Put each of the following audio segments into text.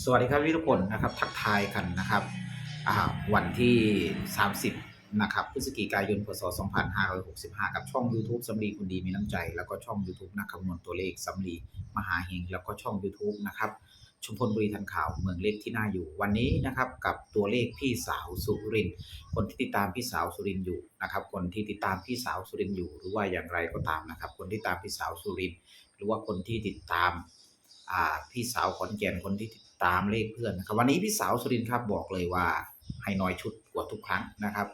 สวัสดีครับพี่ทุกคนนะครับทักทายกันนะครับวันที่ 30 นะครับพฤศจิกายนพศ 2565 กับช่อง YouTube สำลีคนดีมีน้ำใจ แล้วก็ช่อง YouTube นักคำนวณตัวเลขสำลีมหาเฮงแล้วก็ช่อง YouTube นะครับชุมพลบุรีทันข่าวเมืองเล็กที่น่าอยู่วันนี้นะครับกับตัวเลขพี่สาวสุรินคนที่ติดตามพี่สาวสุรินอยู่นะครับคนที่ติดตามพี่สาวสุรินอยู่หรือว่าอย่างไรก็ตามนะครับคนที่ตามพี่สาวสุรินหรือว่าคนที่ติดตาม พี่สาวขอนแก่นคนที่ติดตามเลขเพื่อนนะครับวันนี้พี่สาวสุรินทร์ครับบอกเลยว่าให้น้อยชุดกว่าทุกครั้งนะครับ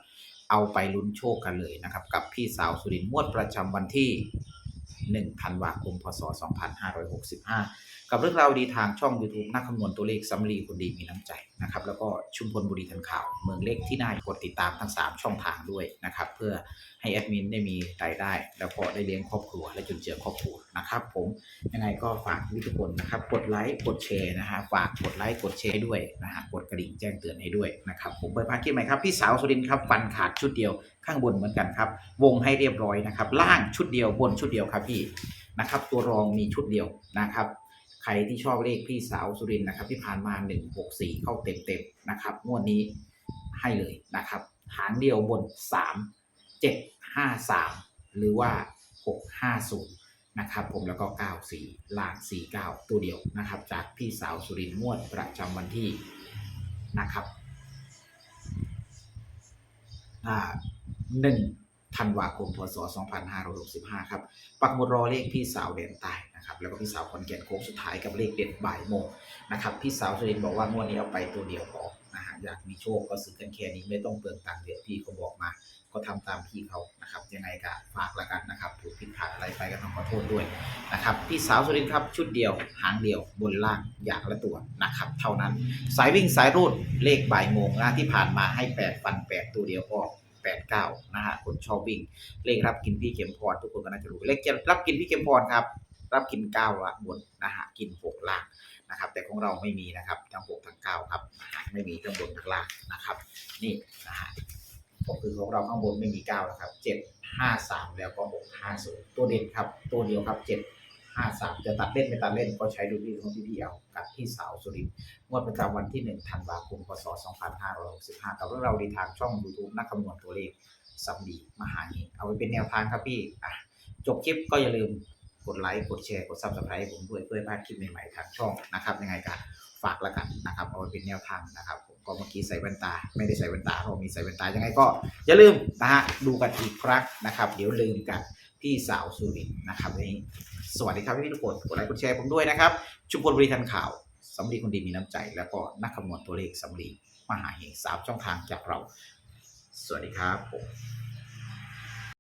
เอาไปลุ้นโชคกันเลยนะครับ กับพี่สาวสุรินทร์งวดประจำวันที่ 1ธันวาคมพศ 2565 กับเรื่องราวดีทางช่อง YouTube นักคำนวณตัวเลขสำลีคนดีมีน้ำใจนะครับแล้วก็ชุมพลบุรีทันข่าว เมืองเล็กที่น่ากดติดตามทั้ง 3 ช่องทางด้วยนะครับเพื่อให้แอดมินได้มีรายได้ แล้วก็ได้เลี้ยงครอบครัว และจุนเจือครอบครัวนะครับผมยังไงก็ฝากทุกคนนะครับกดไลค์กดแชร์นะฮะฝากกดไลค์กดแชร์ให้ด้วยนะฮะกดกระดิ่งแจ้งเตือนให้ด้วยนะครับผมไปพักคิดไหมครับพี่สาวสุรินครับฟันขาดชุดเดียว ข้างบนเหมือนกันครับ วงให้เรียบร้อยนะครับ ล่างชุดเดียวบนชุดเดียวครับพี่นะครับ ตัวรองมีชุดเดียวนะครับใครที่ชอบเลขพี่สาวสุรินนะครับ ที่ผ่านมา 164 เข้าเต็มๆนะครับงวดนี้ให้เลยนะครับ หางเดียวบน 3 7 5 3 หรือว่า 650 นะครับ ผมแล้วก็ 94 ล่าง 49 ตัวเดียวนะครับ จากพี่สาวสุรินงวดประจำวันที่นะครับอ่า หนึ่งธันวาคมพศ 2565 ครับ ปักหมุดรอเลขพี่สาวแดนใต้นะครับ แล้วก็พี่สาวคอนแก่นโค้งสุดท้ายกับเลขเด็ดบ่ายโมงนะครับ พี่สาวสุรินบอกว่างวดนี้เอาไปตัวเดียวพอนะฮะอยากมีโชคก็ซื้อกันแค่นี้ไม่ต้องเปลืองตังค์เยอะพี่เขาบอกมา ก็ทำตามพี่เขานะครับ ยังไงก็ฝากละกันนะครับถูกผิดพลาดอะไรไปก็ต้องขอโทษด้วยนะครับ พี่สาวสุรินครับชุดเดียวหางเดียวบนล่างอย่างละตัวนะครับ เท่านั้นสายวิ่งสายรูดเลขบ่ายโมงนะที่ผ่านมาให้8ฟัน8ตัวเดียวออก 8 9นะฮะคนชอบวิ่ง เลขรับกินพี่เข็มพรทุกคนก็น่าจะรู้เลขจะรับกินพี่เข็มพรครับรับกิน9ละบนนะฮะกิน6ล่างนะครับ แต่ของเราไม่มีนะครับทั้ง6ทั้ง9ครับนะฮะไม่มีทั้งบนทั้งล่างนะครับ นี่นะฮะก็คือของเราข้างบนไม่มี9แล้วครับ7 5 3 แล้วก็6 5 0ตัวเด่นครับ ตัวเดียวครับ 7 5 3จะตัดเล่นไม่ตัดเล่นก็ใช้ดูที่ของพี่พี่เอากับพี่สาวสุรินงวดประจำวันที่1ธันวาคมพศ2565กับเรื่องราดีทางช่อง YouTube นักคำนวณตัวเลขสัมดีมหาเฮงเอาไว้เป็นแนวทางครับพี่อะจบคลิปก็อย่าลืมกดไลค์กดแชร์กด Subscribe ให้ผมด้วยเพื่อพลาดคลิปใหม่ๆทางช่องนะครับ ยังไงก็ฝากละกันนะครับเอาไว้เป็นแนวทางนะครับผมก็เมื่อกี้ใส่แว่นตา ไม่ได้ใส่แว่นตาเพราะมีใส่แว่นตายังไงก็ อย่าลืมนะฮะดูกันอีกครั้งนะครับ เดี๋ยวลืมกันพี่สาวสุรินนะครับนี้ สวัสดีครับพี่ทุกคนกดไลค์กดแชร์ผมด้วยนะครับ ชุมพลบริทันข่าวสำลีคนดีมีน้ำใจ แล้วก็นักคำนวณตัวเลขสำลีมหาเหงสามช่องทางจากเรา สวัสดีครับผม